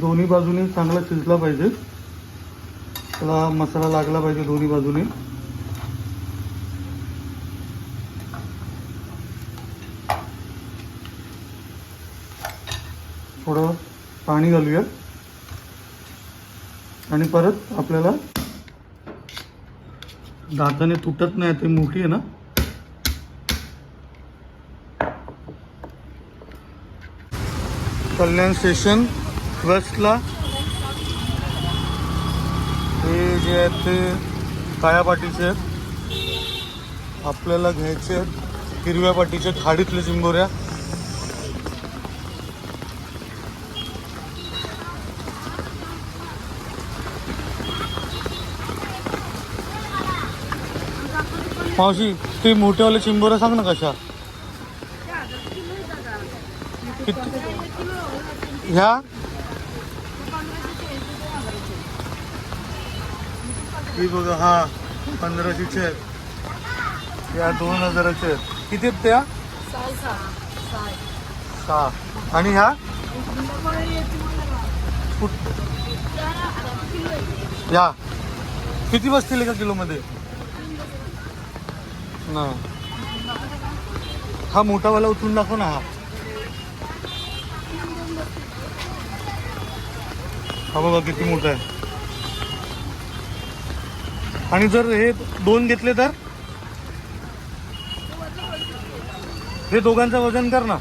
दोन्ही बाजूने चांगला शिजला पाहिजे. त्याला मसाला लागला पाहिजे दोन्ही बाजूने. थोडं पाणी घालूया. आणि परत आपल्याला दाताने तुटत नाही ते मोठी आहे ना. कल्याण स्टेशन वेस्टला हे जे आहेत ते काळ्या पाटीचे आहेत. आपल्याला घ्यायचे आहेत. हिरव्या पाटीचे खाडीतले चिंबोऱ्या मावशी ते मोठेवाले चिंबोऱ्या सांग ना कशा. किती ह्या? ही बघा हा पंधराशेचे आहेत. या दोन हजाराचे आहेत. किती आहेत त्या? सहा. आणि ह्या? या. किती बसतील एका किलोमध्ये? ना हा मोठावाला उचलून दाखव ना हा. हा बघा किती मोठा आहे. आणि जर हे दोन घेतले तर? हे दोघांचं वजन कर ना.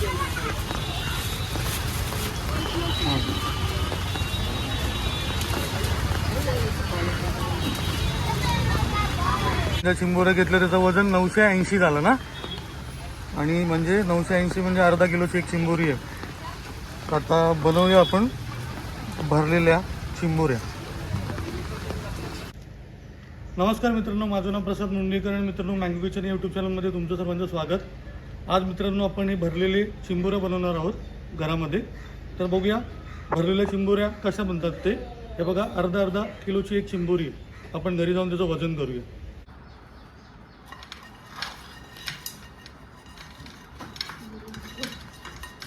ज्या चिंबोऱ्या घेतलं त्याचं वजन नऊशे ऐंशी झालं ना? आणि म्हणजे नऊशे ऐंशी म्हणजे अर्धा किलोची एक चिंबोरी आहे. तर आता बनवूया आपण भरलेल्या चिंबोऱ्या. नमस्कार मित्रांनो माझं नाव प्रसाद मुंडेकर आणि मित्रांनो मँगो किचन यूट्यूब चॅनलमध्ये तुमचं सर्वांचं स्वागत. आज मित्रांनो आपण हे भरलेले चिंबोऱ्या बनवणार आहोत घरामध्ये. तर बघूया भरलेल्या चिंबोऱ्या कशा बनतात ते. हे बघा अर्धा अर्धा किलोची एक चिंबोरी. आहे. आपण घरी जाऊन त्याचं वजन करूया.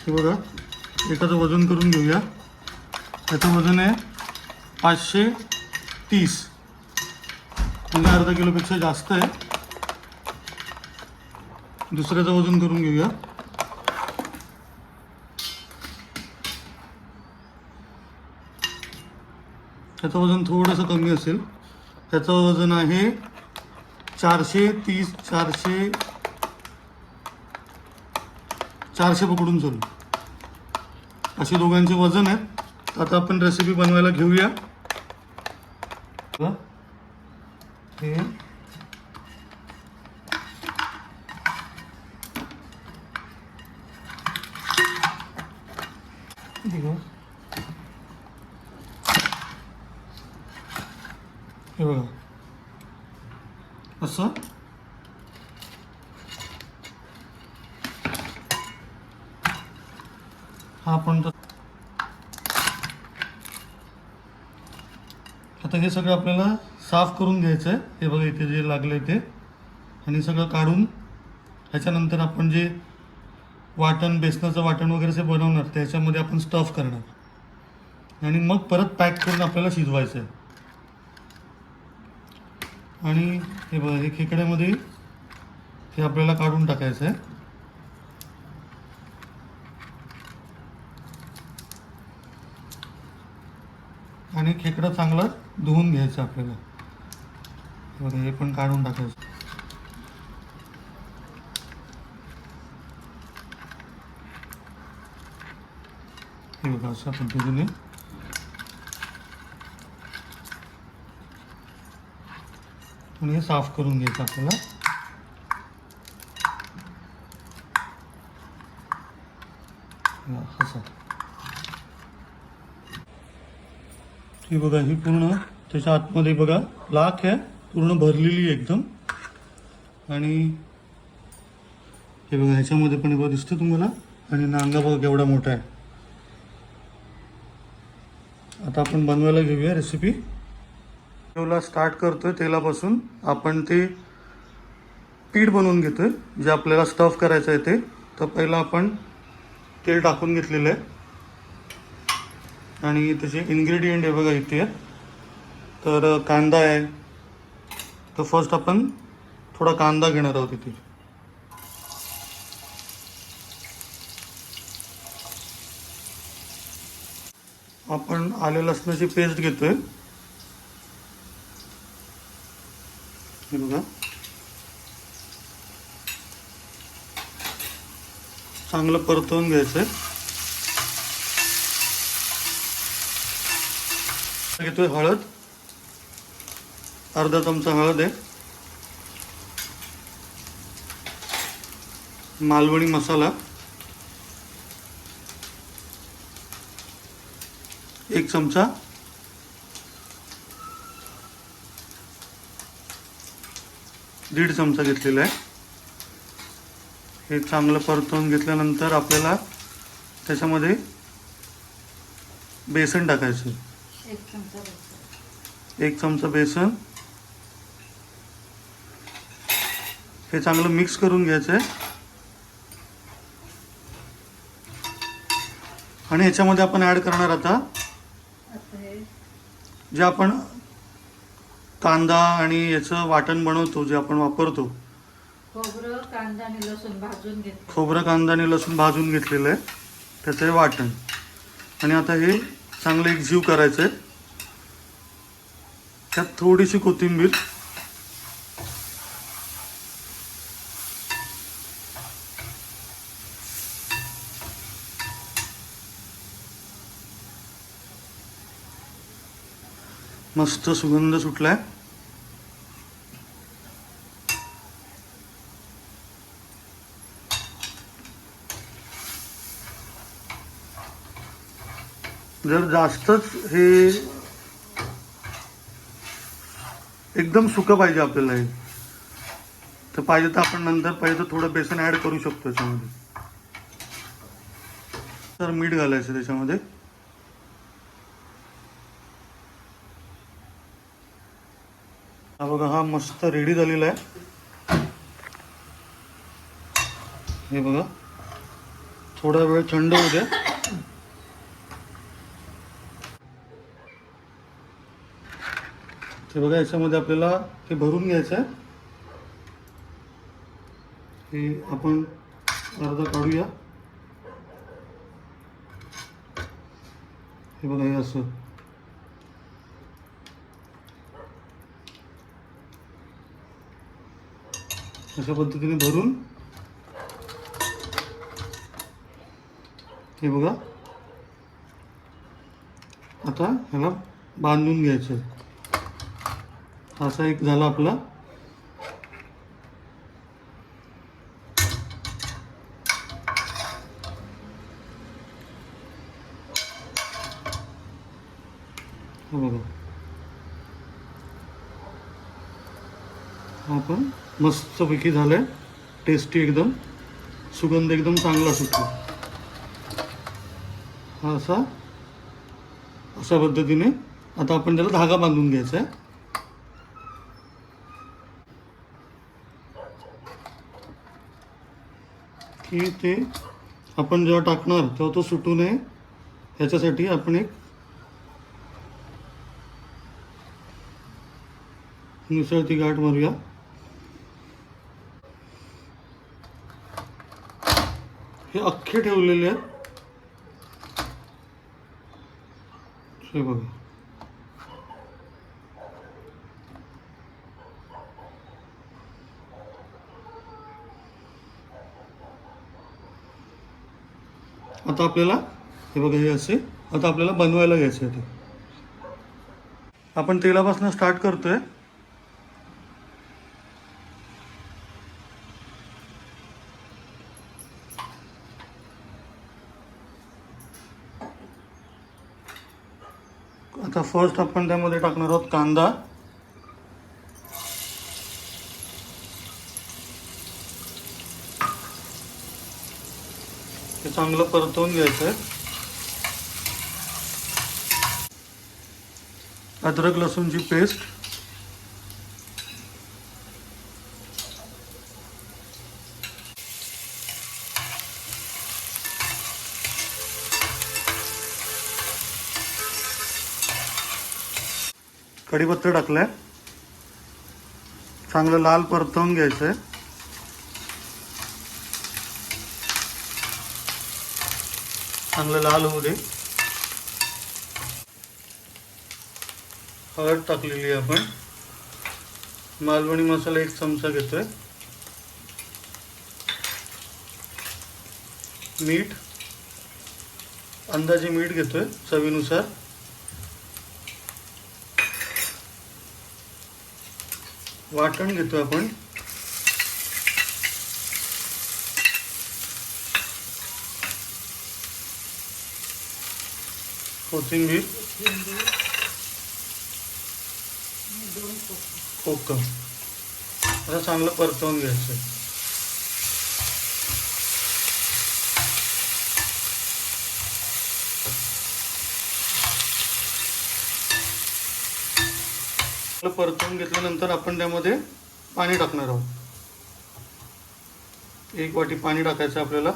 हे बघा एकाचं वजन करून घेऊया. त्याचं वजन आहे पाचशे तीस. म्हणजे अर्धा किलोपेक्षा जास्त आहे. दुसऱ्याचं वजन करून घेऊया. त्याचं वजन थोडंसं कमी असेल. त्याचं वजन आहे चारशे तीस चारशे चारशे पकडून चालू. असे दोघांचे वजन आहेत. आता आपण रेसिपी बनवायला घेऊया. हे ठीक आहे. हे बघा असं हा आपण आता हे सगळं आपल्याला साफ करून घ्यायचं आहे हे बघा इथे जे लागलं आहे ते. आणि सगळं काढून ह्याच्यानंतर आपण जे वाटण बेसनाचं वाटण वगैरे जे बनवणार त्याच्यामध्ये आपण स्टफ करणार. आणि मग परत पॅक करून आपल्याला शिजवायचं आहे आणि हे बघा हे खेकड्यामध्ये हे आपल्याला काढून टाकायचं आहे आणि खेकडा चांगला धुवून घ्यायचं आपल्याला. बरं हे पण काढून टाकायचं. हे बघा अशा पद्धतीने. आणि हे साफ करून घ्यायचं आपल्याला हा, असं हे बघा ही पूर्ण त्याच्या आतमध्ये बघा लाख आहे पूर्ण भरलेली आहे एकदम. आणि हे बघा ह्याच्यामध्ये पण बघा दिसतं तुम्हाला. आणि नांगा बघा केवढा मोठा आहे. आता आपण बनवायला घेऊया रेसिपी तेवला स्टार्ट करतोय तेलापासून. आपण ते पीठ बनवून घेतोय. जे आपल्याला स्टफ करायचं आहे ते. तर पहिलं आपण तेल टाकून घेतलेलं आहे. आणि त्याचे इन्ग्रेडियंट आहे बघा इथे. आहेत. तर कांदा आहे. तर फर्स्ट आपण थोडा कांदा घेणार आहोत इथे. आपण आले लसणाची पेस्ट घेतोय. हे बघा. चांगलं परतवून घ्यायचं आहे घेतोय हळद. अर्धा चमचा हळद आहे. मालवणी मसाला. एक चमचा. दीड चमचा घेतलेला आहे. हे चांगलं परतवून घेतल्यानंतर आपल्याला त्याच्यामध्ये बेसन टाकायचं एक चमचा बेसन. एक चमचा बेसन. हे चांगलं मिक्स करून घ्यायचं आहे आणि ह्याच्यामध्ये आपण ॲड करणार आता जे आपण कांदा आणि याचं वाटण बनवतो जे आपण वापरतो. खोबरं कांदा आणि लसूण भाजून घेतलं. खोबरं कांदा आणि लसूण भाजून घेतलेलं आहे. त्याचं हे वाटण. आणि आता हे चांगलं एक जीव करायचं. आहे त्यात थोडीशी कोथिंबीर. मस्त सुगंध सुटलाय. जर जास्तच हे एकदम सुकं पाहिजे आपल्याला हे. तर पाहिजे तर आपण नंतर पाहिजे तर थोडं बेसन ॲड करू शकतो याच्यामध्ये. तर मीठ घालायचं त्याच्यामध्ये. हा बघा हा मस्त रेडी झालेला आहे. हे बघा. थोडा वेळ थंड होऊ द्या. हे बघा याच्यामध्ये आपल्याला हे भरून घ्यायचं आहे. हे आपण अर्धा काढूया. हे बघा हे असं. अशा पद्धतीने भरून हे बघा आता ह्याला बांधून घ्यायचं आहे. असा एक झाला आपला. हा बघा. हा पण मस्तपैकी झालाय. टेस्टी एकदम. सुगंध एकदम चांगला सुटला. हा असा. अशा पद्धतीने. आता आपण त्याला धागा बांधून घ्यायचा आहे. की ते आपण जेव्हा टाकणार तेव्हा तो सुटू नये. ह्याच्यासाठी आपण एक मिसळती गाठ मारूया. हे अख्खे ठेवलेले आहेत. हे बघा. आता आपल्याला हे बघा हे असे. आता आपल्याला बनवायला घ्यायचं आहे ते. आपण तेलापासून स्टार्ट करतोय. आता फर्स्ट आपण त्यामध्ये टाकणार आहोत कांदा. चांगलं परतवून घ्यायचं आहे. अद्रक लसूणची पेस्ट. कढीपत्ता टाकलाय. चांगलं लाल परतवून घ्यायचं आहे चांगलं लाल होऊ दे. हळद टाकलेली आहे आपण. मालवणी मसाला एक चमचा घेतोय. मीठ. अंदाजे मीठ घेतोय चवीनुसार. वाटण घेतोय आपण. कोथिंबीर. दोन कोकम. आता चांगलं परतवून घ्यायचं. परतवून घेतल्यानंतर आपण त्यामध्ये पाणी टाकणार आहोत. एक वाटी पाणी टाकायचं आपल्याला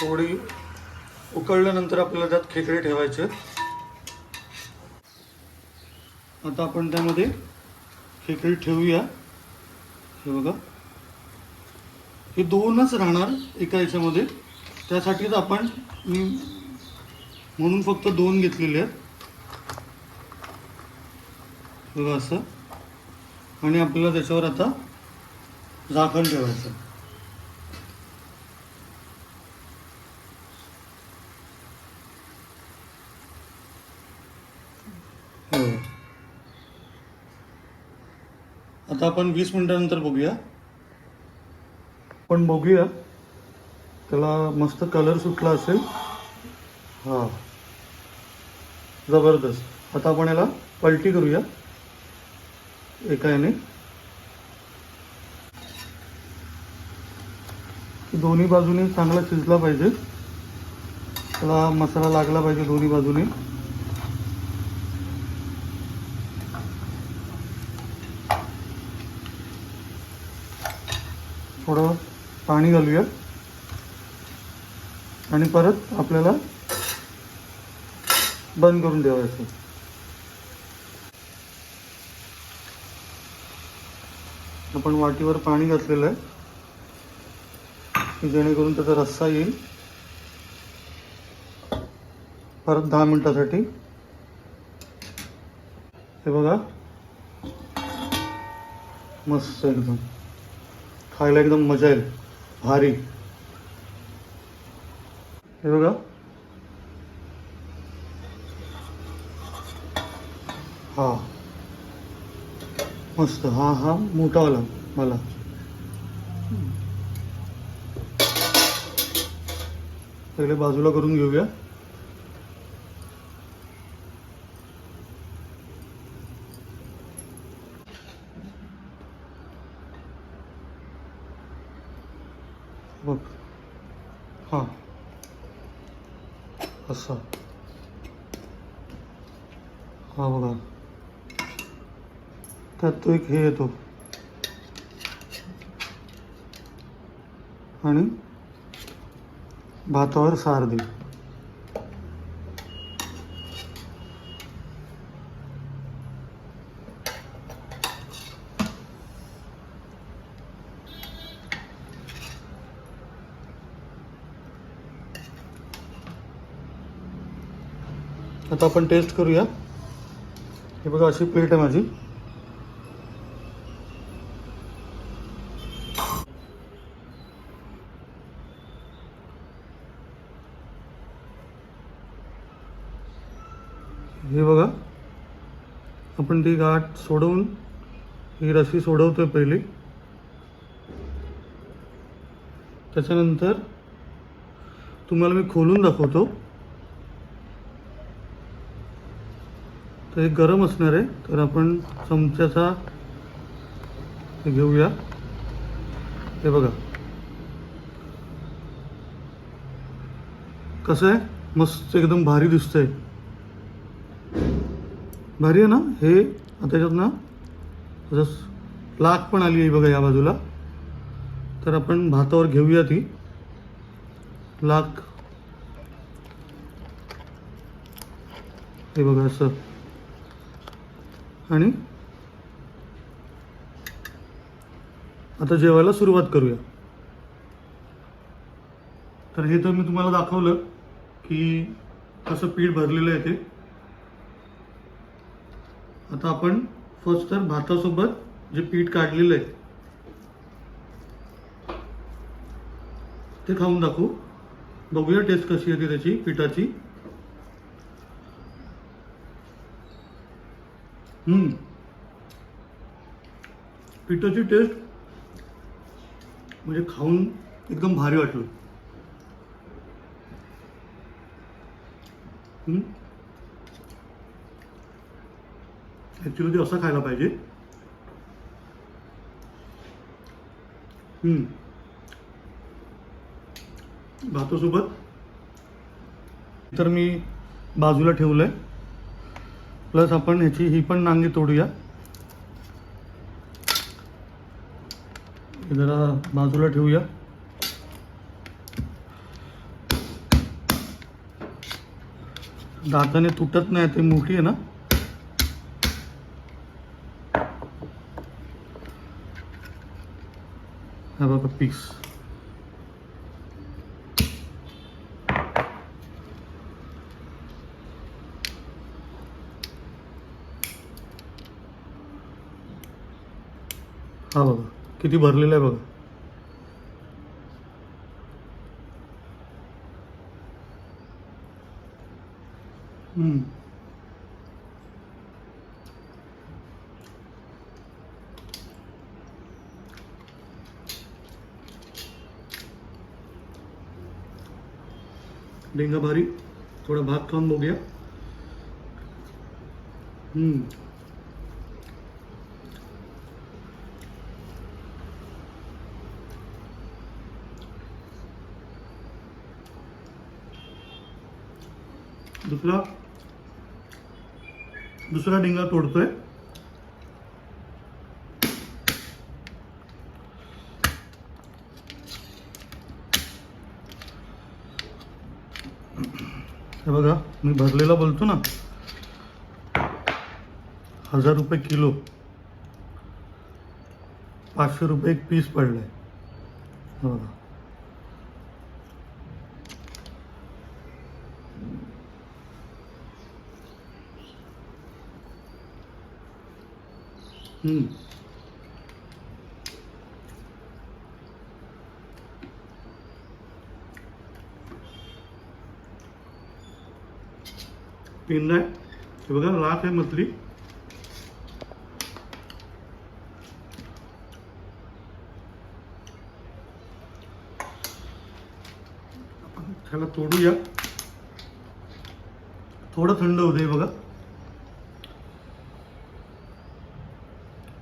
थोडी उकळल्यानंतर आपल्याला त्यात खेकडे ठेवायचे. आता आपण त्यामध्ये खेकडे ठेवूया. हे बघा. हे दोनच राहणार एका याच्यामध्ये. त्यासाठीच आपण मी म्हणून फक्त दोन घेतलेले आहेत. बघा असं. आणि आपल्याला त्याच्यावर आता झाकण ठेवायचं आता आपण वीस मिनिटानंतर बघूया. पण बघूया. त्याला मस्त कलर सुटला असेल. हा. जबरदस्त. आता आपण याला पलटी करूया. एका याने दोन्ही बाजूने चांगला शिजला पाहिजे. त्याला मसाला लागला पाहिजे दोन्ही बाजूने. थोडं पाणी घालूया. आणि परत आपल्याला बंद करून ठेवायचं. आपण वाटीवर पाणी घातलेलं आहे. जेणेकरून त्याचा रस्सा येईल. परत दहा मिनिटासाठी. हे बघा. मस्त एकदम. खायला एकदम मजा येईल. भारी. हे बघा. हा. मस्त. हा हा मोठावाला. मला. पहिले बाजूला करून घेऊया. बघ. हां. असं. हा बघा. त्यात तो एक हे येतो. आणि भातावर सार दे. आता आपण टेस्ट करूया. हे बघा अशी प्लेट आहे माझी. हे बघा आपण ती गाठ सोडवून ही रशी सोडवतोय पहिली. त्याच्यानंतर तुम्हाला मी खोलून दाखवतो. तर हे गरम असणार आहे. तर आपण चमच्याचा घेऊया. हे बघा. कसं आहे? मस्त एकदम भारी दिसतंय. भारी आहे ना? हे त्याच्यात ना जस लाख पण आली आहे बघा या बाजूला. तर आपण भातावर घेऊया ती. लाख. हे बघा असं. आणि आता जेवायला सुरुवात करूया. तर हे तर मी तुम्हाला दाखवलं की कसं पीठ भरलेलं आहे ते. आता आपण फर्स्ट तर भातासोबत जे पीठ काढलेलं आहे ते खाऊन दाखवू. बघूया टेस्ट कशी येते त्याची पिठाची. पिठाची टेस्ट म्हणजे खाऊन एकदम भारी वाटलं. ॲक्च्युली ते असं खायला पाहिजे. हम्म. भातासोबत. तर मी बाजूला ठेवलंय. प्लस आपण ह्याची ही पण नांगी तोडूया. जरा बाजूला ठेवूया. दाताने तुटत नाही ते मोठी आहे ना? हा बघा पीस हा बघा. किती भरलेलं आहे बघा. डेंगा भारी. थोडा भात खाऊन बघूया. हम्म. दुसरा दुसरा डिंगा तोडतोय. हे बघा मी भरलेला बोलतो ना. हजार रुपये किलो. पाचशे रुपये एक पीस पडलाय. बघा. हम्म. आहे. हे बघा लाख आहे मधली त्याला तोडूया. थोडं थंड होऊ दे बघा.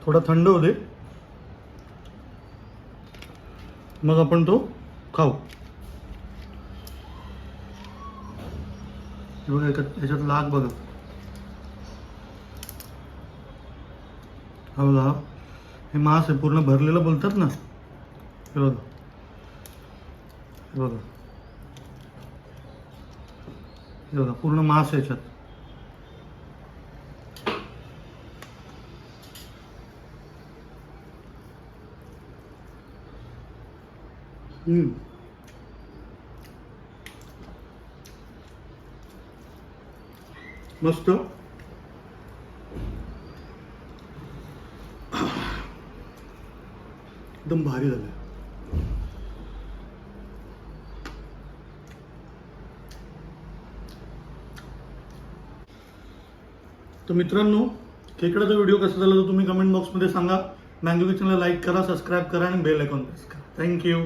थोडा थंड होते मग आपण तो खाऊ. बघा याच्यात याच्यात लाग बघा. हा बघा हे मांस आहे पूर्ण भरलेलं बोलतात ना. हे बघा. हे बघा. हे बघा पूर्ण मांस आहे याच्यात. हम्म. मस्त. एकदम भारी झालं तर मित्रांनो खेकडाचा व्हिडिओ कसा झाला तर तुम्ही कमेंट बॉक्समध्ये सांगा. मँगो किचनला लाईक करा सबस्क्राईब करा आणि बेल आयकॉन प्रेस करा. Thank you